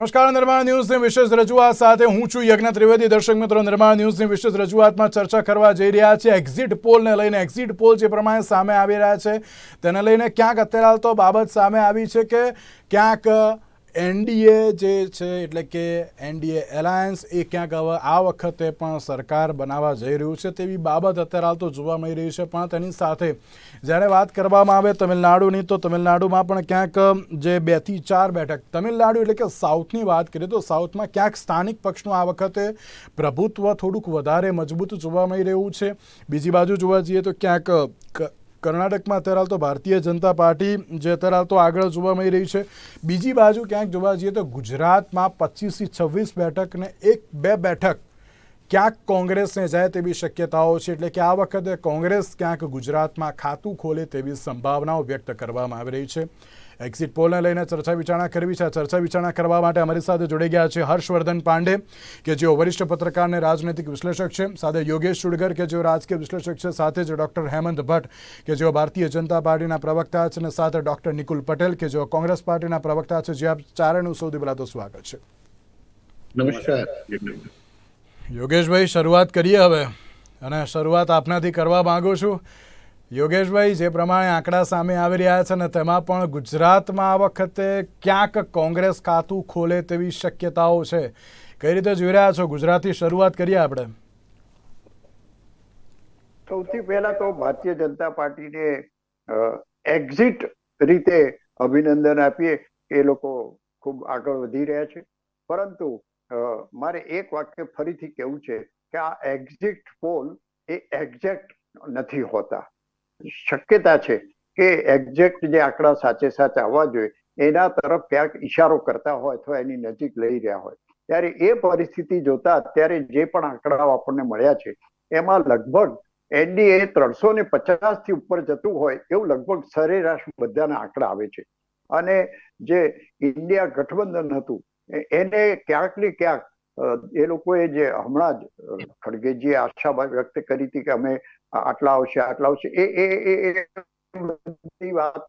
નમસ્કાર, નિર્માણ ન્યૂઝની વિશેષ રજૂઆત સાથે હું છું યજ્ઞ ત્રિવેદી. દર્શક મિત્રો, નિર્માણ ન્યૂઝની વિશેષ રજૂઆતમાં ચર્ચા કરવા જઈ રહ્યા છે. એક્ઝિટ પોલને લઈને એક્ઝિટ પોલ જે પ્રમાણે સામે આવી રહ્યા છે, તેને લઈને ક્યાંક અત્યારે તો બાબત સામે આવી છે કે ક્યાંક એનડીએ જે છે, એટલે કે એનડીએ એલાયન્સ, એ ક્યાંક હવે આ વખતે પણ સરકાર બનાવવા જઈ રહ્યું છે તેવી બાબત અત્યારે હાલ તો જોવા મળી રહી છે, પણ તેની સાથે જ્યારે વાત કરવામાં આવે તમિલનાડુની, તો તમિલનાડુમાં પણ ક્યાંક જે બેથી ચાર બેઠક, તમિલનાડુ એટલે કે સાઉથની વાત કરીએ તો સાઉથમાં ક્યાંક સ્થાનિક પક્ષનું આ વખતે પ્રભુત્વ થોડુંક વધારે મજબૂત જોવા મળી રહ્યું છે. બીજી બાજુ જોવા જઈએ તો ક્યાંક કર્ણાટકમાં અત્યારે હાલ તો ભારતીય જનતા પાર્ટી જે અત્યારે હાલ તો આગળ જોવા મળી રહી છે. બીજી બાજુ ક્યાંક જોવા જઈએ તો ગુજરાતમાં પચીસથી છવ્વીસ બેઠક ને એક બે બેઠક ક્યાંક કોંગ્રેસને જાય તેવી શક્યતાઓ છે. એટલે કે આ વખતે કોંગ્રેસ ક્યાંક ગુજરાતમાં ખાતું ખોલે તેવી સંભાવનાઓ વ્યક્ત કરવામાં આવી રહી છે. એક્ઝિટ પોલને લઈને ચર્ચા વિચારણા કરવી છે. ચર્ચા વિચારણા કરવા માટે અમારી સાથે જોડાઈ ગયા છે હર્ષવર્ધન પાંડે કે જેઓ વરિષ્ઠ પત્રકાર અને રાજનૈતિક વિશ્લેષક છે. સાથે યોગેશ ચુડગર કે જેઓ રાજકીય વિશ્લેષક છે. સાથે જ ડૉક્ટર હેમંત ભટ્ટ કે જેઓ ભારતીય જનતા પાર્ટીના પ્રવક્તા છે. અને સાથે ડૉક્ટર નિકુલ પટેલ કે જેઓ કોંગ્રેસ પાર્ટીના પ્રવક્તા છે. જે આપ ચારેનું સૌથી પહેલાં તો સ્વાગત છે. નમસ્કાર. યોગેશભાઈ શરૂઆત કરીએ હવે. અને શરૂઆત આપનાથી કરવા માંગુ છું. યોગેશભાઈ, જે પ્રમાણે આંકડા સામે આવી રહ્યા છે ને તેમાં પણ ગુજરાતમાં આ વખતે ક્યાંક કોંગ્રેસ ખાતું ખોલે તેવી શક્યતાઓ છે. કઈ રીતે જોઈ રહ્યા છો? ગુજરાતથી શરૂઆત કરીએ આપણે. સૌથી પહેલા તો ભારતીય જનતા પાર્ટીને એક્ઝિટ રીતે અભિનંદન આપીએ એ લોકો ખૂબ આગળ વધી રહ્યા છે. પરંતુ મારે એક વાક્ય ફરીથી કહેવું છે કે આ એક્ઝિટ પોલ એ એક્ઝેક્ટ નથી હોતા. શક્યતા છે કે એક્ઝેક્ટ જે આંકડા સાચે સાચા આવવા જોઈએ, એના તરફ ક્યાંક ઈશારો કરતા હોય અથવા એની નજીક લઈ રહ્યા હોય. ત્યારે એ પરિસ્થિતિ જોતા અત્યારે જે પણ આંકડાઓ આપણને મળ્યા છે, એમાં લગભગ એનડીએ ત્રણસો ને પચાસથી ઉપર જતું હોય એવું લગભગ સરેરાશ બધાના આંકડા આવે છે. અને જે ઇન્ડિયા ગઠબંધન હતું એને ક્યાંક ને ક્યાંક એ લોકોએ જે હમણાં જ ખડગેજીએ આશા વ્યક્ત કરી હતી કે અમે આટલા આવશે આટલા આવશે એ એ એ- બધી વાત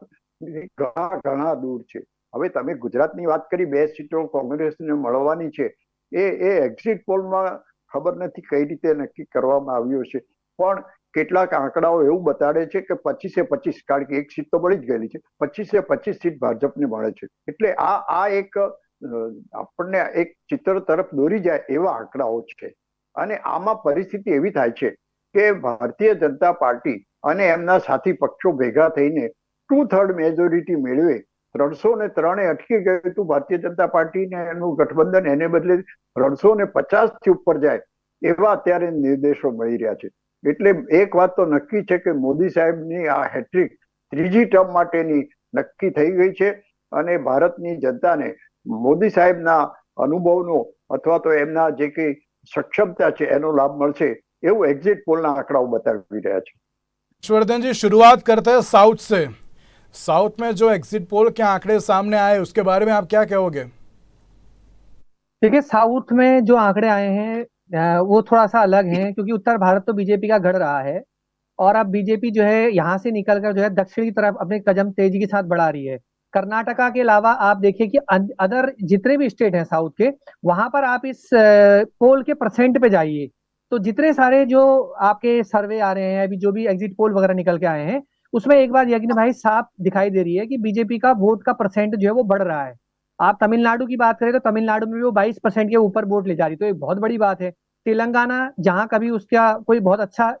ઘણા ઘણા દૂર છે. હવે તમે ગુજરાતની વાત કરી બે સીટો કોંગ્રેસને મળવાની છે એ એ એક્ઝિટ પોલમાં ખબર નથી કઈ રીતે નક્કી કરવામાં આવ્યો છે પણ કેટલાક આંકડાઓ એવું બતાડે છે કે પચીસે પચીસ કારણ કે એક સીટ તો મળી જ ગયેલી છે પચીસે પચીસ સીટ ભાજપને મળે છે. એટલે આ આ એક આપણને એક ચિત્ર તરફ દોરી જાય એવા આંકડાઓ છે. અને આમાં પરિસ્થિતિ એવી થાય છે કે ભારતીય જનતા પાર્ટી અને એમના સાથી પક્ષો ભેગા થઈને ટુ થર્ડ મેજોરિટી મેળવે. ત્રણસો ને ત્રણે અટકી ગયું હતું ભારતીય જનતા પાર્ટીને, એનું ગઠબંધન એને બદલે ત્રણસો ને પચાસથી ઉપર જાય એવા અત્યારે નિર્દેશો મળી રહ્યા છે. એટલે એક વાત તો નક્કી છે કે મોદી સાહેબની આ હેટ્રિક ત્રીજી ટર્મ માટેની નક્કી થઈ ગઈ છે અને ભારતની જનતાને મોદી સાહેબના અનુભવનો અથવા તો એમના જે કઈ સક્ષમતા છે એનો લાભ મળશે એવું એક્ઝિટ પોલના આંકડાઓ બતાવી રહ્યા છે हर्षवर्धन जी शुरुआत करते हैं साउथ से साउथ में जो एग्जिट पोल के आंकड़े सामने आए उसके बारे में आप क्या कहोगे देखिए साउथ में जो आंकड़े आए हैं अ, वो थोड़ा सा अलग हैं क्योंकि उत्तर भारत तो बीजेपी का गढ़ रहा है और अब बीजेपी जो है यहाँ से निकलकर जो है दक्षिण की तरफ अपने कदम तेजी के साथ बढ़ा रही है कर्नाटका के अलावा आप देखिए कि अदर जितने भी स्टेट हैं साउथ के, वहाँ पर आप इस पोल के परसेंट पे जाइए। तो जितने सारे जो आपके सर्वे आ रहे हैं, अभी जो भी एग्जिट पोल वगैरह निकल के आए हैं, उसमें एक बात यज्ञ भाई साफ़ दिखाई दे रही है कि बीजेपी का वोट का परसेंट जो है वो बढ़ रहा है। आप तमिलनाडु की बात करें तो तमिलनाडु में भी वो बाईस परसेंट के ऊपर वोट ले जा रही तो एक बहुत बड़ी बात है। तेलंगाना जहाँ कभी उसका कोई बहुत अच्छा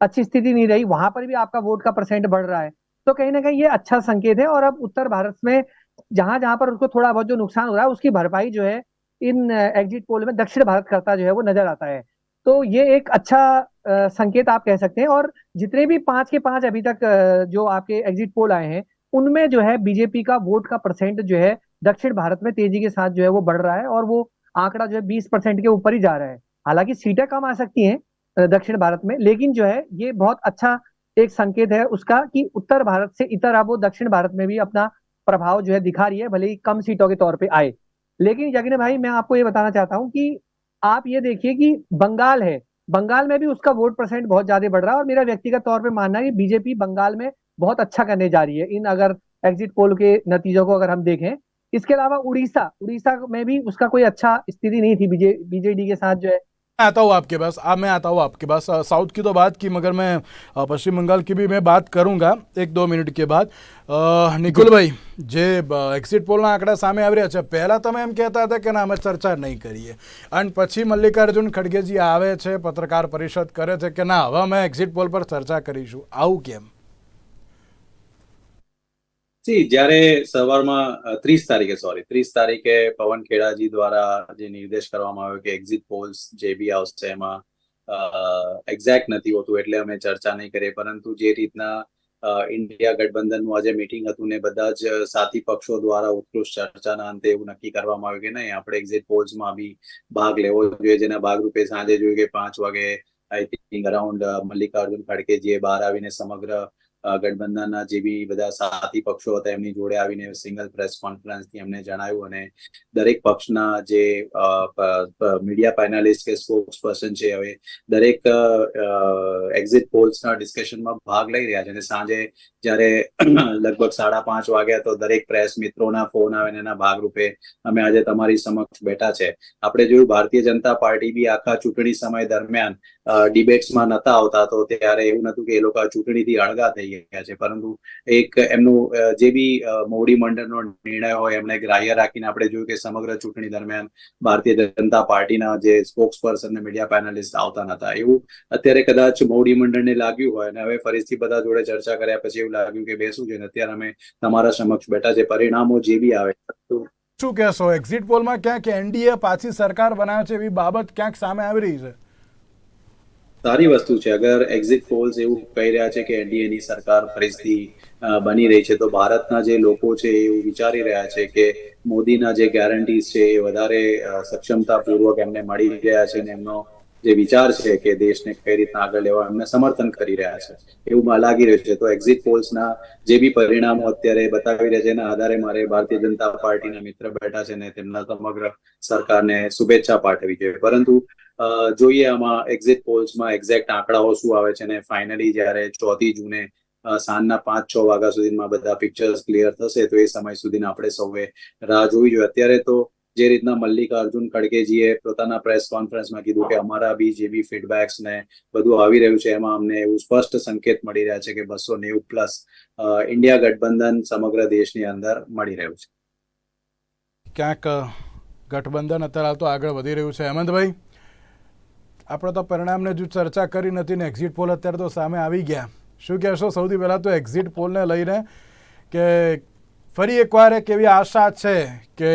अच्छी स्थिति नहीं रही, वहाँ पर भी आपका वोट का परसेंट बढ़ रहा है। तो कहीं ना कहीं ये अच्छा संकेत है और अब उत्तर भारत में जहाँ जहाँ पर उसको थोड़ा बहुत जो नुकसान हो रहा है, उसकी भरपाई जो है, इन एग्जिट पोल में दक्षिण भारत करता जो है वो नज़र आता है। तो ये एक अच्छा संकेत आप कह सकते हैं और जितने भी पाँच के पाँच अभी तक जो आपके एग्जिट पोल आए हैं, उनमें जो है बीजेपी का वोट का परसेंट जो है दक्षिण भारत में तेज़ी के साथ जो है वो बढ़ रहा है और वो आंकड़ा जो है बीस परसेंट के ऊपर ही जा रहा है। हालाँकि सीटें कम आ सकती हैं दक्षिण भारत में, लेकिन जो है ये बहुत अच्छा एक संकेत है उसका कि उत्तर भारत से इतर अब वो दक्षिण भारत में भी अपना प्रभाव जो है दिखा रही है, भले ही कम सीटों के तौर पे आए। लेकिन यज्ञ भाई, मैं आपको ये बताना चाहता हूँ कि आप ये देखिए कि बंगाल है। बंगाल में भी उसका वोट परसेंट बहुत ज़्यादा बढ़ रहा है और मेरा व्यक्तिगत तौर पर मानना है कि बीजेपी बंगाल में बहुत अच्छा करने जा रही है। इन अगर एग्जिट पोल के नतीजों को अगर हम देखें, इसके अलावा उड़ीसा उड़ीसा में भी उसका कोई अच्छा स्थिति नहीं थी। बीजे, बीजेडी के साथ जो है आता हूँ आपके पास अब मैं आता हूँ आपके पास अ, साउथ की तो बात की मगर मैं अ, पश्चिम बंगाल की भी मैं बात करूंगा એક દો મિનિટ કે બાદ અ, નિકુલભાઈ જે એક્ઝિટ પોલના આંકડા સામે આવી રહ્યા છે પહેલાં તમે એમ કહેતા હતા કે ના અમે ચર્ચા નહીં કરીએ અને પછી મલ્લિકાર્જુન ખડગેજી આવે છે પત્રકાર પરિષદ કરે છે કે ના હવે અમે એક્ઝિટ પોલ પર ચર્ચા કરીશું આવું કેમ સી જ્યારે સવારમાં ત્રીસ તારીખે સોરી ત્રીસ તારીખે પવન ખેડાજી દ્વારા જે નિર્દેશ કરવામાં આવ્યો કે એક્ઝિટ પોલ્સ જે બી આવશે એમાં એક્ઝેક્ટ નથી હોતું એટલે અમે ચર્ચા નહીં કરીએ. પરંતુ જે રીતના ઇન્ડિયા ગઠબંધનનું આજે મીટિંગ હતું ને બધા જ સાથી પક્ષો દ્વારા ઉત્કૃષ્ટ ચર્ચાના અંતે એવું નક્કી કરવામાં આવ્યું કે નહીં, આપણે એક્ઝિટ પોલ્સમાં બી ભાગ લેવો જોઈએ. જેના ભાગરૂપે સાંજે જોયું કે પાંચ વાગે આઈ થિંક અરાઉન્ડ મલ્લિકાર્જુન ખડકેજીએ બહાર આવીને સમગ્ર ગઠબંધનના જે બી બધા સાથી પક્ષો હતા એમની જોડે આવીને સિંગલ પ્રેસ કોન્ફરન્સથી એમને જણાવ્યું અને દરેક પક્ષના જે મીડિયા પેનાલિસ્ટ કે સ્પોક્સ પર્સન છે, હવે દરેક એક્ઝિટ પોલ્સના ડિસ્કશનમાં ભાગ લઈ રહ્યા છે અને સાંજે જ્યારે લગભગ સાડા પાંચ વાગ્યા તો દરેક પ્રેસ મિત્રોના ફોન આવે ને એના ભાગરૂપે અમે આજે તમારી સમક્ષ બેઠા છે. આપણે જોયું ભારતીય જનતા પાર્ટી બી આખા ચૂંટણી સમય દરમિયાન ડિબેટ્સમાં નતા આવતા તો ત્યારે એવું નતું કે એ લોકો ચૂંટણીથી અળગા થઈ ગયા છે. પરંતુ એક એમનું જે બી મોવડી મંડળનો નિર્ણય હોય, એમણે ગ્રાહ્ય રાખીને આપણે જોયું કે સમગ્ર ચૂંટણી દરમિયાન ભારતીય જનતા પાર્ટીના જે સ્પોક્સ પર્સન ને મીડિયા પેનલિસ્ટ આવતા નતા. એવું અત્યારે કદાચ મોવડી મંડળને લાગ્યું હોય અને હવે ફરીથી બધા જોડે ચર્ચા કર્યા પછી એવું લાગ્યું કે બેસું છે અત્યારે અમે તમારા સમક્ષ બેઠા છે. પરિણામો જે બી આવે. શું કહેશો? એક્ઝિટ પોલમાં ક્યાંક એનડીએ પાછી સરકાર બનાવે છે એવી બાબત ક્યાંક સામે આવી રહી છે? સારી વસ્તુ છે. અગર એક્ઝિટ પોલ્સ એવું કહી રહ્યા છે કે એનડીએની સરકાર ફરીથી બની રહી છે, તો ભારતના જે લોકો છે એવું વિચારી રહ્યા છે કે મોદીના જે ગેરંટીઝ છે એ વધારે સક્ષમતાપૂર્વક એમને મળી રહ્યા છે અને એમનો જે વિચાર છે કે દેશને કઈ રીતના આગળ લેવા એમને સમર્થન કરી રહ્યા છે, એવું લાગી રહ્યું છે. તો એક્ઝિટ પોલ્સના જે બી પરિણામો અત્યારે બતાવી રહ્યા છે, એના આધારે મારે ભારતીય જનતા પાર્ટીના મિત્ર બેઠા છે ને તેમના સમગ્ર સરકારને શુભેચ્છા પાઠવી છે. પરંતુ જોઈએ આમાં એક્ઝિટ પોલ્સમાં એક્ઝેક્ટ આંકડાઓ શું આવે છે ને ફાઇનલી જ્યારે ચોથી જૂને સાંજના પાંચ છ વાગ્યા સુધીમાં બધા પિક્ચર્સ ક્લિયર થશે, તો એ સમય સુધીના આપણે સૌએ રાહ જોવી જોઈએ. અત્યારે તો જે રીતના મલ્લિકાર્જુન ખડગેજીએ પોતાના પ્રેસ કોન્ફરન્સમાં કીધું કે અમારા બી જે બી ફીડબેક્સ ને બધું આવી રહ્યું છે, એમાં અમને એવું સ્પષ્ટ સંકેત મળી રહ્યા છે કે બસો નેવું પ્લસ ઇન્ડિયા ગઠબંધન સમગ્ર દેશની અંદર મળી રહ્યું છે. ક્યાંક ગઠબંધન અત્યારે હાલ તો આગળ વધી રહ્યું છે. હેમંતભાઈ, આપણે તો પરિણામને જો ચર્ચા કરી નથી ને એક્ઝિટ પોલ અત્યારે તો સામે આવી ગયા. શું કહેશો? સૌથી પહેલાં તો એક્ઝિટ પોલને લઈને કે ફરી એકવાર એક એવી આશા છે કે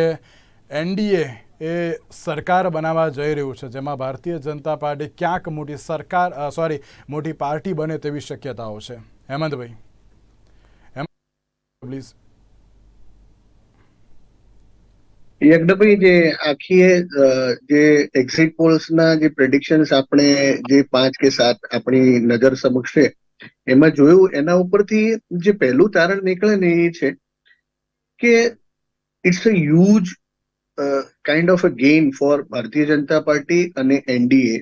એનડીએ એ સરકાર બનાવવા જઈ રહ્યું છે, જેમાં ભારતીય જનતા પાર્ટી ક્યાંક મોટી સરકાર સોરી મોટી પાર્ટી બને તેવી શક્યતાઓ છે. હેમંતભાઈ. હેમંત પ્લીઝ યજ્ઞભાઈ જે આખી જે એક્ઝિટ પોલ્સના જે પ્રેડિક્શન્સ આપણે જે પાંચ કે સાત આપણી નજર સમક્ષ છે, એમાં જોયું એના ઉપરથી જે પહેલું તારણ નીકળે ને એ છે કે it's a huge kind of a gain for Bharatiya Janata party અને એનડીએ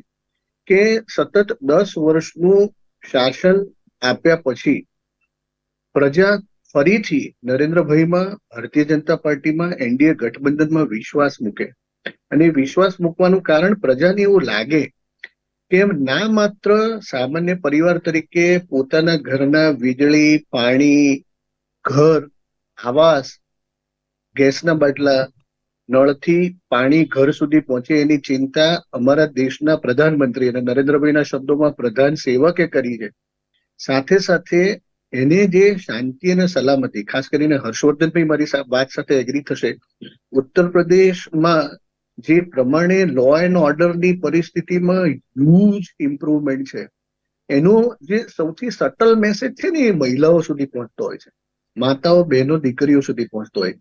કે સતત દસ વર્ષનું શાસન આપ્યા પછી પ્રજા ફરીથી નરેન્દ્રભાઈમાં, ભારતીય જનતા પાર્ટીમાં, એનડીએ ગઠબંધનમાં વિશ્વાસ મૂકે. અને વિશ્વાસ મૂકવાનું કારણ પ્રજાને એવું લાગે કે ના માત્ર સામાન્ય પરિવાર તરીકે પોતાના ઘરના વીજળી, પાણી, ઘર, આવાસ, ગેસના બાટલા નળથી પાણી ઘર સુધી પહોંચે એની ચિંતા અમારા દેશના પ્રધાનમંત્રી અને નરેન્દ્રભાઈના શબ્દોમાં પ્રધાન સેવકે કરી છે. સાથે સાથે એને જે શાંતિ અને સલામતી, ખાસ કરીને હર્ષવર્ધનભાઈ મારી વાત સાથે એગ્રી થશે, ઉત્તર પ્રદેશમાં જે પ્રમાણે લો એન્ડ ઓર્ડરની પરિસ્થિતિમાં હ્યુજ ઇમ્પ્રુવમેન્ટ છે. એનો જે સૌથી સટલ મેસેજ છે ને એ મહિલાઓ સુધી પહોંચતો હોય છે. માતાઓ, બહેનો, દીકરીઓ સુધી પહોંચતો હોય.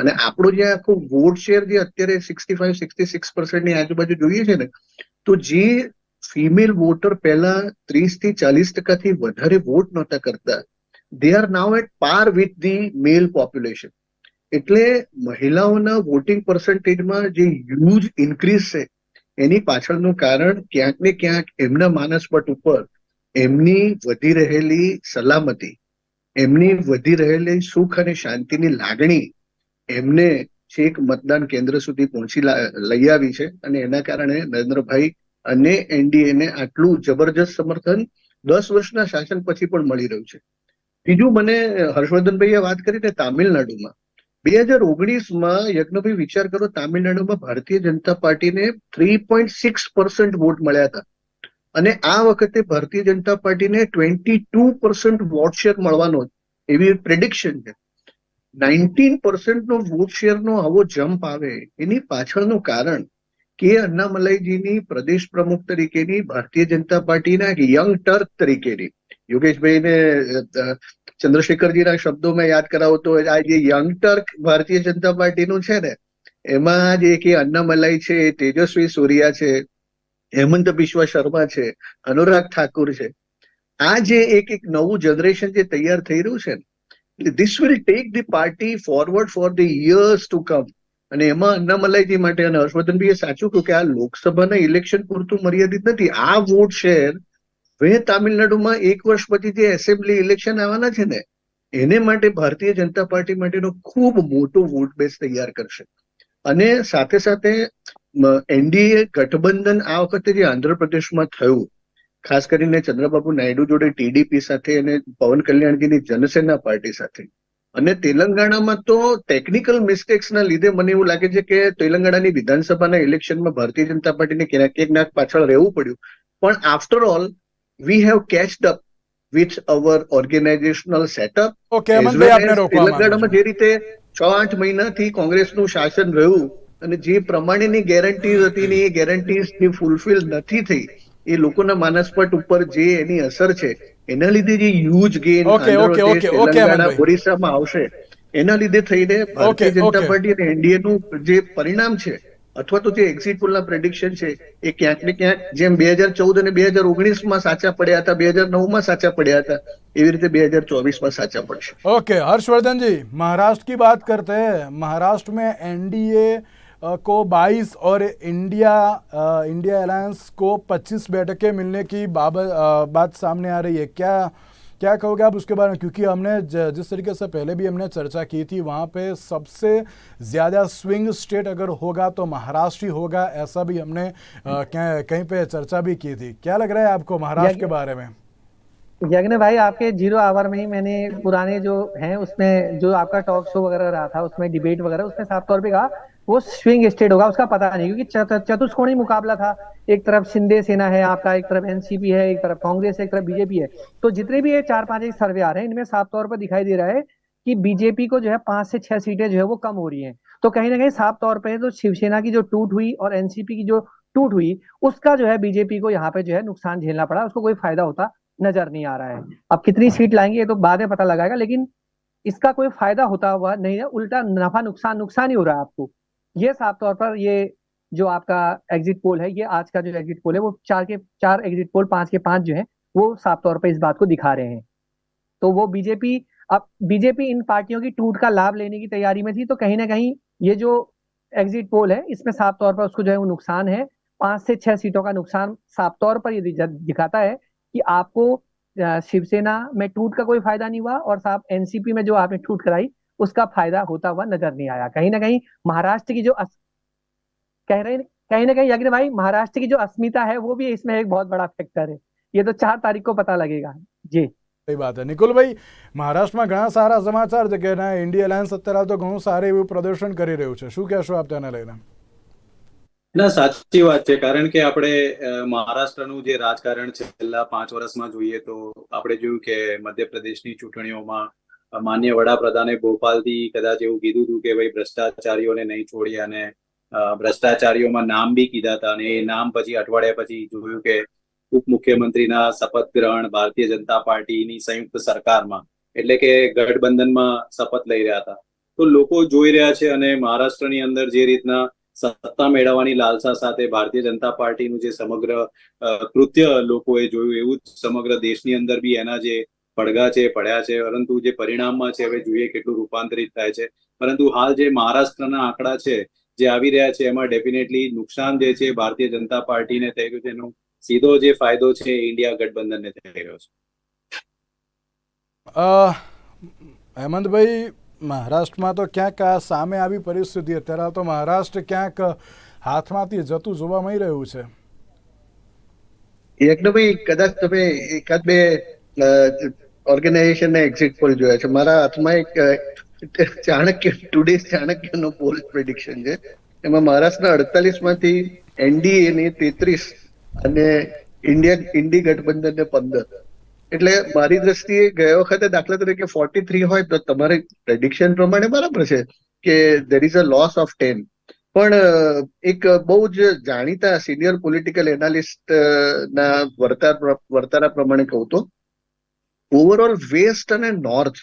અને આપણું જે આખું વોટ શેર જે અત્યારે સિક્સટી ફાઈવ સિક્સટી સિક્સની આજુબાજુ જોઈએ છે ને, તો જે ફિમેલ વોટર પહેલા ત્રીસથી ચાલીસ ટકાથી વધારે વોટ નહોતા કરતા they are now at par with the male population એટલે મહિલાઓના વોટિંગ પર્સન્ટેજમાં જે હ્યુજ ઇન્ક્રીઝ છે, એની પાછળનું કારણ ક્યાંક ને ક્યાંક એમના માનસપટ ઉપર એમની વધી રહેલી સલામતી, એમની વધી રહેલી સુખ અને શાંતિની લાગણી એમને છેક મતદાન કેન્દ્ર સુધી પહોંચી લઈ આવી છે અને એના કારણે નરેન્દ્રભાઈ અને એનડીએને આટલું જબરજસ્ત સમર્થન દસ વર્ષના શાસન પછી પણ મળી રહ્યું છે. બીજું મને હર્ષવર્ધનભાઈએ વાત કરી ને તામિલનાડુમાં. બે હજાર ઓગણીસમાં યજ્ઞભાઈ વિચાર કરો તામિલનાડુમાં ભારતીય જનતા પાર્ટીને three point six percent vote મળ્યા હતા. અને આ વખતે ભારતીય જનતા પાર્ટીને twenty two percent vote share મળવાનો એવી પ્રેડિક્શન છે. નાઇન્ટીન પર્સન્ટનો વોટ શેરનો આવો જમ્પ આવે, એની પાછળનું કારણ કે અન્નામલાઈજીની પ્રદેશ પ્રમુખ તરીકેની, ભારતીય જનતા પાર્ટીના યંગ ટર્ક તરીકેની. યોગેશભાઈને ચંદ્રશેખરજીના શબ્દોમાં યાદ કરાવો તો આ જે યંગ ટર્ક ભારતીય જનતા પાર્ટીનું છે ને, એમાં જે કે અન્નામલાઈ છે, તેજસ્વી સૂર્યા છે, હેમંત બિશ્વા શર્મા છે, અનુરાગ ઠાકુર છે. આ જે એક એક નવું જનરેશન જે તૈયાર થઈ રહ્યું છે ને this will take the party forward for the years to come અને એમાં અન્નામલાઈજી માટે અને હર્ષવર્ધનભાઈએ સાચું કહ્યું કે આ લોકસભાના ઇલેક્શન પૂરતું મર્યાદિત નથી. આ વોટ શેર હવે તામિલનાડુમાં એક વર્ષ પછી જે એસેમ્બલી ઇલેક્શન આવવાના છે ને, એને માટે ભારતીય જનતા પાર્ટી માટેનો ખૂબ મોટો વોટ બેઝ તૈયાર કરશે. અને સાથે સાથે એનડીએ ગઠબંધન આ વખતે જે આંધ્રપ્રદેશમાં થયું ખાસ કરીને ચંદ્રબાબુ નાયડુ જોડે ટીડીપી સાથે અને પવન કલ્યાણજીની જનસેના પાર્ટી સાથે. અને તેલંગાણામાં તો ટેકનિકલ મિસ્ટેક્સના લીધે મને એવું લાગે છે કે તેલંગાણાની વિધાનસભાના ઇલેક્શનમાં ભારતીય જનતા પાર્ટીને ક્યાંક ક્યાંક પાછળ રહેવું પડ્યું. પણ after all we have catched up with our organisational setup તેલંગાણામાં જે રીતે છ આઠ મહિનાથી કોંગ્રેસનું શાસન રહ્યું અને જે પ્રમાણેની ગેરંટીઝ હતી ને એ ગેરંટીઝ ફૂલફિલ નથી થઈ એ લોકોના માનસ પટ ઉપર જે એની અસર છે એના લીધે જે હ્યુજ ગેન ઓરિસ્સામાં આવશે એના લીધે થઈને ભારતીય જનતા પાર્ટી અને એનડીએ નું જે પરિણામ છે અથવા તો જે એક્ઝિટ પોલના પ્રેડિક્શન છે એ ક્યાંક ને ક્યાંક જેમ બે હજાર ચૌદ અને બે હજાર ઓગણીસમાં સાચા પડ્યા હતા બે હજાર નવમાં સાચા પડ્યા હતા એવી રીતે બે હજાર ચોવીસમાં સાચા પડશે. ઓકે હર્ષવર્ધનજી મહારાષ્ટ્ર કી બાત કરતે મહારાષ્ટ્ર મેં એનડીએ को 22 और इंडिया अ, इंडिया अलायंस को 25 बैठकें मिलने की बाबत अ, बात सामने आ रही है। क्या क्या कहोगे आप उसके बारे में? क्योंकि हमने ज- जिस तरीके से पहले भी हमने चर्चा की थी वहाँ पे सबसे ज़्यादा स्विंग स्टेट अगर होगा तो महाराष्ट्र ही होगा ऐसा भी हमने कहीं कहीं पे चर्चा भी की थी। क्या लग रहा है आपको महाराष्ट्र के बारे में? यज्ञ भाई आपके ज़ीरो आवर में ही मैंने पुराने जो हैं उसमें जो आपका टॉक शो वगैरह रहा था उसमें डिबेट वगैरह उसमें साफ़ तौर पे कहा वो स्विंग स्टेट होगा, उसका पता नहीं, क्योंकि चतुष्कोणी मुकाबला था। एक तरफ़ शिंदे सेना है आपका, एक तरफ़ एनसीपी है, एक तरफ़ कांग्रेस है, एक तरफ़ बीजेपी है। तो जितने भी ये चार पाँच एक सर्वे आ रहे हैं, इनमें साफ़ तौर पर दिखाई दे रहा है कि बीजेपी को जो है पाँच से छह सीटें जो है वो कम हो रही हैं। तो कहीं ना कहीं साफ़ तौर पर तो शिवसेना की जो टूट हुई और एनसीपी की जो टूट हुई, उसका जो है बीजेपी को यहाँ पे जो है नुकसान झेलना पड़ा, उसको कोई फ़ायदा होता नज़र नहीं आ रहा है। अब कितनी सीट लाएँगे, ये तो बाद में पता लगाएगा, लेकिन इसका कोई फ़ायदा होता हुआ नहीं है, उल्टा नफा नुकसान नुकसान ही हो रहा है आपको। ये साफ़ तौर पर ये जो आपका एग्जिट पोल है, ये आज का जो एग्जिट पोल है, वो चार के, चार एग्जिट पोल पाँच के पाँच जो है, वो साफ़ तौर पर इस बात को दिखा रहे हैं। तो वो बीजेपी अब बीजेपी इन पार्टियों की टूट का लाभ लेने की तैयारी में थी तो कहीं ना कहीं ये जो एग्जिट पोल है, इसमें साफ़ तौर पर उसको जो है वो नुकसान है। पाँच से छह सीटों का नुकसान साफ़ तौर पर ये दिखाता है कि आपको शिवसेना में टूट का कोई फ़ायदा नहीं हुआ और साहब एनसीपी में जो आपने टूट कराई उसका फायदा होता हुआ नजर नहीं आया कहीं ना कहीं महाराष्ट्र की जो अस... कह रहे कहीं ना कहीं यज्ञ भाई महाराष्ट्र की जो अस्मिता है वो भी इसमें एक बहुत बड़ा फैक्टर है ये तो चार तारीख को पता लगेगा जी સહી વાત છે નિકુલભાઈ મહારાષ્ટ્રમાં ઘણા સારા સમાચાર છે કે ના ઇન્ડિયા અલાયન્સ અત્યારે તો ઘણું સારું એવું પ્રદર્શન કરી રહ્યું છે શું કહેશો આપ તેને લઈને ના સાચી વાત છે કારણ કે આપણે અ, મહારાષ્ટ્રનું જે રાજકારણ છે છેલ્લા પાંચ વર્ષમાં જોઈએ તો આપણે જોયું કે મધ્યપ્રદેશની ચૂંટણીઓમાં અ, માન્ય વડાપ્રધાને ભોપાલથી કદાચ એવું કીધું હતું કે ભાઈ ભ્રષ્ટાચારીઓને નહીં છોડી અને ભ્રષ્ટાચારીઓમાં નામ બી કીધા હતા અને એ નામ પછી અઠવાડિયા પછી જોયું કે ઉપમુખ્યમંત્રીના શપથ ગ્રહણ ભારતીય જનતા પાર્ટીની સંયુક્ત સરકારમાં એટલે કે ગઠબંધનમાં શપથ લઈ રહ્યા હતા. તો લોકો જોઈ રહ્યા છે અને મહારાષ્ટ્રની અંદર જે રીતના સત્તા મેળવવાની લાલસા સાથે ભારતીય જનતા પાર્ટીનું જે સમગ્ર કૃત્ય લોકોએ જોયું એવું જ સમગ્ર દેશની અંદર બી એના જે પડઘા છે પડ્યા છે પરંતુ જે પરિણામમાં છે હવે જોઈએ કેટલું રૂપાંતરિત થાય છે. પરંતુ હાલ જે મહારાષ્ટ્રના આંકડા છે જે આવી રહ્યા છે એમાં ડેફિનેટલી નુકસાન જે છે ભારતીય જનતા પાર્ટીને થઈ ગયું છે. એનો સીધો જે ફાયદો છે ઇન્ડિયા ગઠબંધનને થઈ રહ્યો છે. હેમંતભાઈ મહારાષ્ટ્રમાં તો ક્યાંક આ સામે આવી પરિસ્થિતિ. અત્યારે તો મહારાષ્ટ્ર ક્યાંક હાથમાંથી જતું જોવા મળી રહ્યું છે. એકદમ કદાચ તમે એકાદ બે ઓર્ગેનાઇઝેશન એક્ઝિટ પોલ જોયા છે. મારા હાથમાં એક ચાણક્ય ટુડે ચાણક્યનો પોલ પ્રેડિક્શન છે. એમાં મહારાષ્ટ્રના અડતાલીસમાંથી એનડીએ ની તેત્રીસ અને ઇન્ડિયન ઇન્ડી ગઠબંધન ને પંદર. એટલે મારી દ્રષ્ટિએ ગયા વખતે દાખલા તરીકે ફોર્ટી થ્રી હોય તો તમારે પ્રેડિક્શન પ્રમાણે બરાબર છે કે there is a loss of ten પણ એક બહુ જ જાણીતા સિનિયર પોલિટિકલ એનાલિસ્ટ ના વર્તારા પ્રમાણે કહું તો ઓવરઓલ વેસ્ટ અને નોર્થ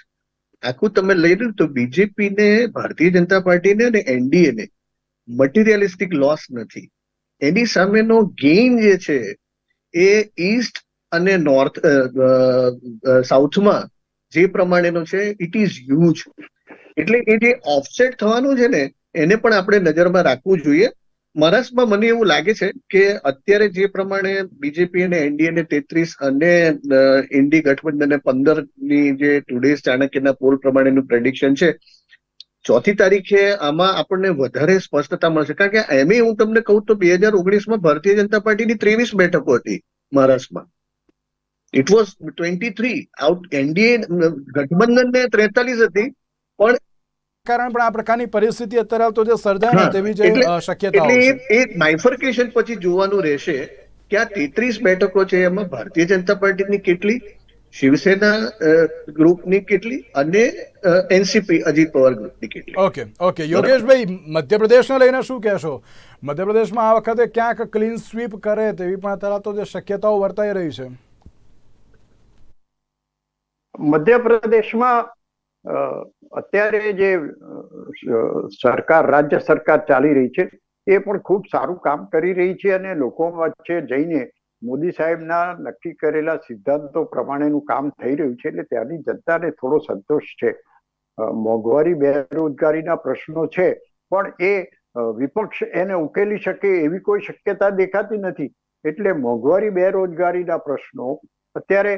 આખું તમે લઈ લો તો બીજેપી ને, ભારતીય જનતા પાર્ટીને અને એનડીએ ને મટીરિયલિસ્ટિક લોસ નથી. એની સામેનો ગેઇન જે છે, એ ઈસ્ટ અને નોર્થ સાઉથમાં જે પ્રમાણેનો છે ઇટ ઇઝ હ્યુજ એટલે એ જે ઓફસેટ થવાનું છે ને, એને પણ આપણે નજરમાં રાખવું જોઈએ. મહારાષ્ટ્રમાં મને એવું લાગે છે કે અત્યારે જે પ્રમાણે બીજેપી અને એનડીએ ને તેત્રીસ અને ઇન્ડી ગઠબંધન પંદરની જે ટુડેઝ ચાણક્યના પોલ પ્રમાણેનું પ્રેડિક્શન છે, ચોથી તારીખે આમાં આપણને વધારે સ્પષ્ટતા મળશે. કારણ કે એમ હું તમને કહું તો બે હજાર ઓગણીસમાં ભારતીય જનતા પાર્ટીની ત્રેવીસ બેઠકો હતી મહારાષ્ટ્રમાં. It was twenty three out NDA ગઠબંધન ને ત્રેતાલીસ હતી. પણ કારણ પણ આ પ્રકારની પરિસ્થિતિ અત્યારે હાલ તો જે સર્જાય ને તેવી જે શક્યતા એટલે એ બાયફર્કેશન પછી જોવાનું રહેશે કે આ તેત્રીસ બેઠકો છે એમાં ભારતીય જનતા પાર્ટીની કેટલી શિવસેના ગ્રુપની કેટલી અને એનસીપી અજીત પવાર ગ્રુપની કેટલી. Okay okay. યોગેશભાઈ મધ્યપ્રદેશને લઈને શું કહેશો? મધ્યપ્રદેશમાં આ વખતે ક્યાંક ક્લીન સ્વીપ કરે તેવી પણ અત્યારે તો જે શક્યતાઓ વર્તાઈ રહી છે. મધ્યપ્રદેશમાં અત્યારે જે સરકાર, રાજ્ય સરકાર ચાલી રહી છે, એ પણ ખૂબ સારું કામ કરી રહી છે અને લોકો વચ્ચે જઈને મોદી સાહેબના નક્કી કરેલા સિદ્ધાંતો પ્રમાણેનું કામ થઈ રહ્યું છે એટલે ત્યાંની જનતાને થોડો સંતોષ છે. મોંઘવારી, બેરોજગારીના પ્રશ્નો છે, પણ એ વિપક્ષ એને ઉકેલી શકે એવી કોઈ શક્યતા દેખાતી નથી. એટલે મોંઘવારી, બેરોજગારીના પ્રશ્નો અત્યારે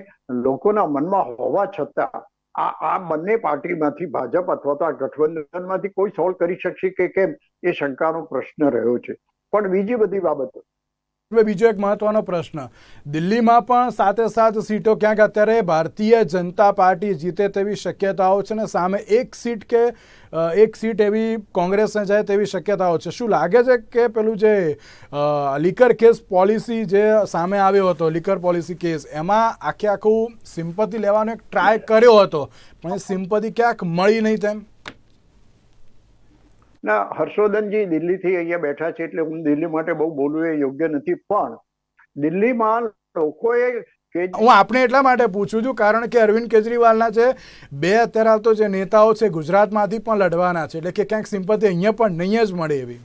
લોકોના મનમાં હોવા છતાં આ આ બંને પાર્ટીમાંથી ભાજપ અથવા તો આ ગઠબંધનમાંથી કોઈ સોલ્વ કરી શકશે કે કેમ એ શંકાનો પ્રશ્ન રહ્યો છે. પણ બીજી બધી બાબતો હવે બીજો એક મહત્વનો પ્રશ્ન. દિલ્હીમાં પણ સાતે સાત સીટો ક્યાંક અત્યારે ભારતીય જનતા પાર્ટી જીતે તેવી શક્યતાઓ છે ને સામે એક સીટ કે એક સીટ એવી કોંગ્રેસને જાય તેવી શક્યતાઓ છે. શું લાગે છે કે પેલું જે લિકર કેસ પોલિસી જે સામે આવ્યો હતો, લીકર પોલિસી કેસ, એમાં આખે આખું સિમ્પતિ લેવાનો એક ટ્રાય કર્યો હતો, પણ એ સિમ્પતિ ક્યાંક મળી નહીં તેમ? ના હર્ષોદનજી દિલ્હીથી અહીંયા બેઠા છે એટલે હું દિલ્હી માટે બહુ બોલવું એ યોગ્ય નથી. પણ દિલ્હીમાં લોકોએ હું આપણે એટલા માટે પૂછું છું કારણ કે અરવિંદ કેજરીવાલના છે બે અત્યારે હાલ તો જે નેતાઓ છે ગુજરાતમાંથી પણ લડવાના છે. એટલે કે ક્યાંક સિમ્પતિ અહીંયા પણ નહીં જ મળે એવી.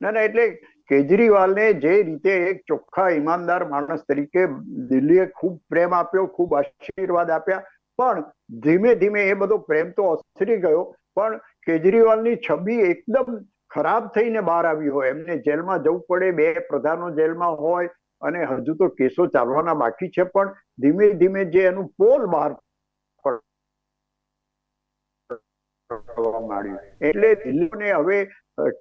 ના ના એટલે કેજરીવાલને જે રીતે એક ચોખ્ખા ઈમાનદાર માણસ તરીકે દિલ્હીએ ખૂબ પ્રેમ આપ્યો ખૂબ આશીર્વાદ આપ્યા પણ ધીમે ધીમે એ બધો પ્રેમ તો અસરી ગયો. પણ કેજરીવાલની છબી એકદમ ખરાબ થઈને બહાર આવી હોય. એમને જેલમાં જવું પડે, બે પ્રધાનો જેલમાં હોય અને હજુ તો કેસો ચાલવાના બાકી છે, પણ ધીમે ધીમે જે એનું પોલ બહાર એટલે દિલ્હીને હવે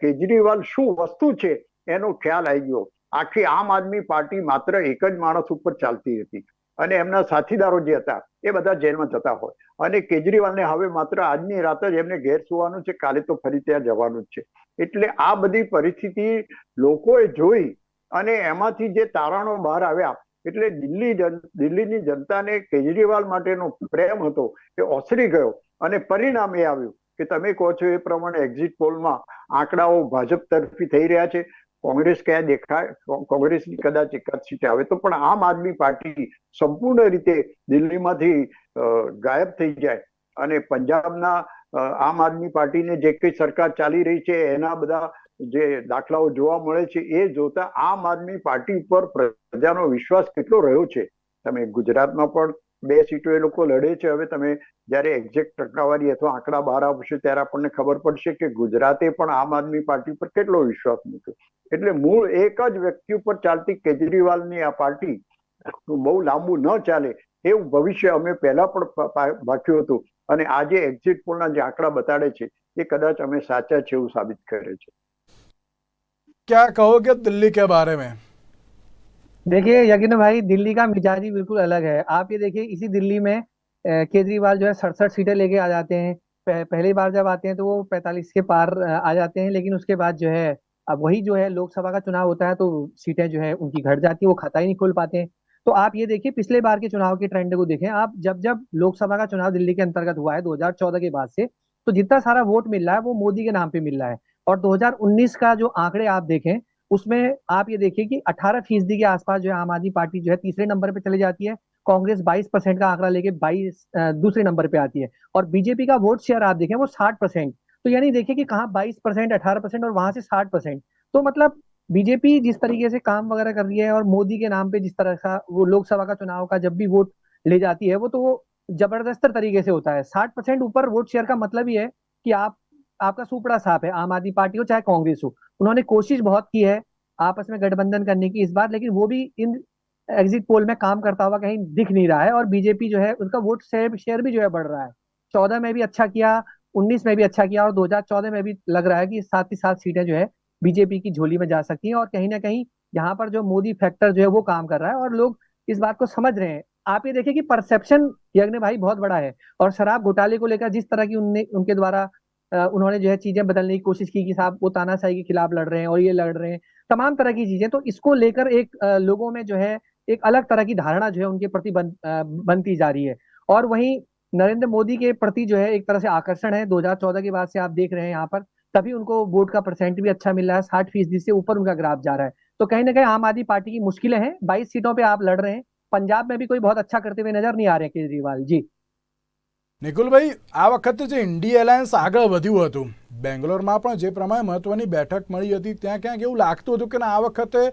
કેજરીવાલ શું વસ્તુ છે, એનો ખ્યાલ આવી ગયો. આખી આમ આદમી પાર્ટી માત્ર એક જ માણસ ઉપર ચાલતી હતી. અને એમના સાથીદારો જે હતા, એ બધા જેલમાં જતા હોય. અને કેજરીવાલને હવે માત્ર આજની રાત જ એમને ઘેર સુવાનું છે, કાલે તો ફરી ત્યાં જવાનું છે. એટલે આ બધી પરિસ્થિતિ લોકોએ જોઈ અને એમાંથી જે તારણો બહાર આવ્યા, એટલે દિલ્હી દિલ્હીની જનતાને કેજરીવાલ માટેનો પ્રેમ હતો એ ઓસરી ગયો અને પરિણામ એ આવ્યું કે તમે કહો છો એ પ્રમાણે એક્ઝિટ પોલમાં આંકડાઓ ભાજપ તરફી થઈ રહ્યા છે. કોંગ્રેસ ક્યાં દેખાય? કોંગ્રેસ કદાચ એકાદ સીટ આવે તો પણ આમ આદમી પાર્ટી સંપૂર્ણ રીતે દિલ્હીમાંથી ગાયબ થઈ જાય અને પંજાબના આમ આદમી પાર્ટીને જે કઈ સરકાર ચાલી રહી છે, એના બધા જે દાખલાઓ જોવા મળે છે, એ જોતા આમ આદમી પાર્ટી પર પ્રજાનો વિશ્વાસ કેટલો રહ્યો છે? તમે ગુજરાતમાં પણ બે સીટો એ લોકો લડે છે. હવે તમે જ્યારે એક્ઝેક્ટ ટકાવારી અથવા આંકડા બહાર આવશે ત્યારે આપણને ખબર પડશે કે ગુજરાતે પણ આમ આદમી પાર્ટી પર કેટલો વિશ્વાસ મૂક્યો. એટલે મૂળ એક જ વ્યક્તિ ઉપર ચાલતી કેજરીવાલની આ પાર્ટી બહુ લાંબુ ન ચાલે એવું ભવિષ્ય અમે પહેલા પણ પા- પા- વાંચ્યું હતું અને આજે એક્ઝિટ પોલના જે આંકડા બતાડે છે એ કદાચ અમે સાચા છે એવું સાબિત કરે છે क्या कहोगे दिल्ली के बारे में देखिए यज्ञ भाई दिल्ली का मिजाज ही बिल्कुल अलग है आप ये देखिए इसी दिल्ली में अ, केजरीवाल जो है सड़सठ सीटें लेके आ जाते हैं पह, पहली बार जब आते हैं तो वो पैंतालीस के पार अ, आ जाते हैं लेकिन उसके बाद जो है अब वही जो है लोकसभा का चुनाव होता है तो सीटें जो है उनकी घट जाती है, वो खाता ही नहीं खोल पाते हैं। तो आप ये देखिए, पिछले बार के चुनाव के ट्रेंड को देखें, आप जब जब लोकसभा का चुनाव दिल्ली के अंतर्गत हुआ है 2014 के बाद से तो जितना सारा वोट मिल रहा है, वो मोदी के नाम पे मिल रहा है। और 2019 का जो आंकड़े आप देखें, उसमें आप ये देखिए कि 18 फ़ीसदी के आसपास जो है आम आदमी पार्टी जो है तीसरे नंबर पे चली जाती है, कांग्रेस 22 परसेंट का आंकड़ा लेके 22 दूसरे नंबर पे आती है। और बीजेपी का वोट शेयर आप देखें, वो 60 परसेंट तो यानी देखिए कि कहाँ 22 परसेंट, अठारह परसेंट और वहाँ से 60 परसेंट। तो मतलब बीजेपी जिस तरीके से काम वगैरह कर रही है और मोदी के नाम पे जिस तरह का वो लोकसभा का चुनाव का जब भी वोट ले जाती है, वो तो वो ज़बरदस्त तरीके से होता है। साठ परसेंट ऊपर वोट शेयर का मतलब ही है कि आप, आपका सुपड़ा साफ़ है, आम आदमी पार्टी हो, चाहे कांग्रेस हो। उन्होंने कोशिश बहुत की है आपस में गठबंधन करने की इस बार, लेकिन वो भी इन एग्जिट पोल में काम करता हुआ कहीं दिख नहीं रहा है और बीजेपी जो है उसका वोट शेयर भी जो है बढ़ रहा है। चौदह में भी अच्छा किया उन्नीस में भी अच्छा किया और 2014 में भी लग रहा है कि सात ही सात सीटें जो है बीजेपी की झोली में जा सकती हैं और कहीं ना कहीं यहाँ पर जो मोदी फैक्टर जो है वो काम कर रहा है और लोग इस बात को समझ रहे हैं। आप ये देखिए कि परसेप्शन यज्ञ भाई बहुत बड़ा है और शराब घोटाले को लेकर जिस तरह की उनने उनके द्वारा उन्होंने जो है चीज़ें बदलने की कोशिश की कि साहब वो तानाशाही के खिलाफ लड़ रहे हैं और ये लड़ रहे हैं तमाम तरह की चीज़ें। तो इसको लेकर एक लोगों में जो है एक अलग तरह की धारणा जो है उनके प्रति बन, बनती जा रही है और वहीं नरेंद्र मोदी के प्रति जो है एक तरह से आकर्षण है 2014 के बाद से आप देख रहे हैं यहाँ पर तभी उनको वोट का परसेंट भी अच्छा मिल रहा है साठ फीसदी से ऊपर उनका ग्राफ जा रहा है तो कहीं ना कहीं आम आदमी पार्टी की मुश्किलें हैं बाईस सीटों पे आप लड़ रहे हैं पंजाब में भी कोई बहुत अच्छा करते हुए नजर नहीं आ रहे हैं केजरीवाल जी નિકુલભાઈ આ વખતે જે ઇન્ડી એલાયન્સ આગળ વધ્યું હતું બેંગ્લોરમાં પણ જે પ્રમાણે મહત્વની બેઠક મળી હતી ત્યાં ક્યાંક એવું લાગતું હતું કે ના આ વખતે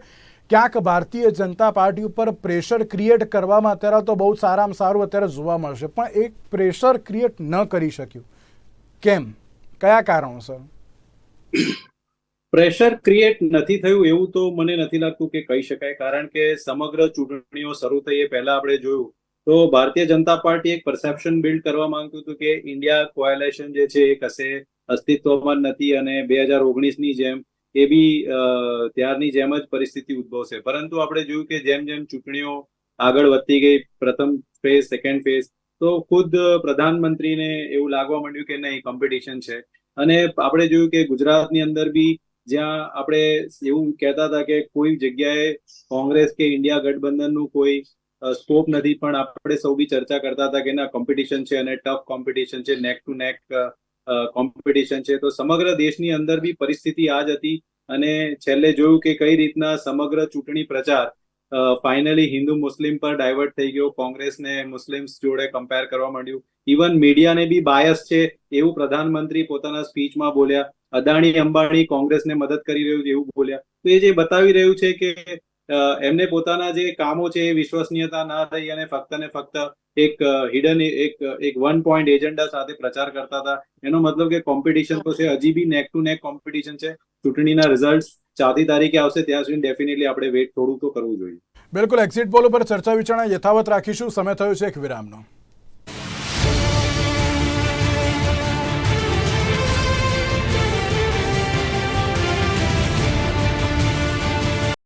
ક્યાંક ભારતીય જનતા પાર્ટી ઉપર પ્રેશર ક્રિએટ કરવામાં અત્યારે તો બહુ સારામાં સારું અત્યારે જોવા મળશે. પણ એક પ્રેશર ક્રિએટ ન કરી શક્યું. કેમ? કયા કારણોસર? પ્રેશર ક્રિએટ નથી થયું એવું તો મને નથી લાગતું કે કહી શકાય. કારણ કે સમગ્ર ચૂંટણીઓ શરૂ થઈ એ પહેલા આપણે જોયું. તો ભારતીય જનતા પાર્ટી એક પરસેપ્શન બિલ્ડ કરવા માંગતું હતું કે ઇન્ડિયા કોએલેશન જે છે એ કશે અસ્તિત્વમાં નથી અને બે હજાર ઓગણીસની જેમ એ બી ત્યારની જેમ જ પરિસ્થિતિ ઉદ્ભવશે. પરંતુ આપણે જોયું કે જેમ જેમ ચૂંટણીઓ આગળ વધતી ગઈ, પ્રથમ ફેઝ સેકન્ડ ફેઝ તો ખુદ પ્રધાનમંત્રીને એવું લાગવા માંડ્યું કે નહીં કોમ્પિટિશન છે. અને આપણે જોયું કે ગુજરાતની અંદર બી જ્યાં આપણે એવું કહેતા હતા કે કોઈ જગ્યાએ કોંગ્રેસ કે ઇન્ડિયા ગઠબંધનનું કોઈ સ્કોપ નથી, પણ આપણે સૌ બી ચર્ચા કરતા હતા કે ના કોમ્પિટિશન છે અને ટફ કોમ્પિટિશન છે નેક ટુ નેક કોમ્પિટિશન છે. તો સમગ્ર દેશની અંદર બી પરિસ્થિતિ આ જ હતી અને છેલ્લે જોયું કે કઈ રીતના સમગ્ર ચૂંટણી પ્રચાર ફાઇનલી હિન્દુ મુસ્લિમ પર ડાયવર્ટ થઈ ગયો. કોંગ્રેસને મુસ્લિમ્સ જોડે કમ્પેર કરવા માંડ્યું. ઇવન મીડિયાને બી બાયસ છે એવું પ્રધાનમંત્રી પોતાના સ્પીચમાં બોલ્યા. અદાણી અંબાણી કોંગ્રેસને મદદ કરી રહ્યું છે એવું બોલ્યા. તો એ જે બતાવી રહ્યું છે કે એમને પોતાના જે કામો છે એ વિશ્વસનીયતા ના રહી અને ફક્ત ને ફક્ત એક હિડન એક એક વન પોઈન્ટ એજન્ડા સાથે પ્રચાર કરતા હતા. એનો મતલબ કે કોમ્પિટિશન તો છે, હજી બી નેક ટુ નેક કોમ્પિટિશન છે. ચૂંટણીના રિઝલ્ટ ચોથી તારીખે આવશે, ત્યાં સુધી ડેફિનેટલી આપણે વેટ થોડું તો કરવું જોઈએ. બિલકુલ એક્ઝિટ પોલ ઉપર ચર્ચા વિચારણા યથાવત રાખીશું. સમય થયો છે એક વિરામનો.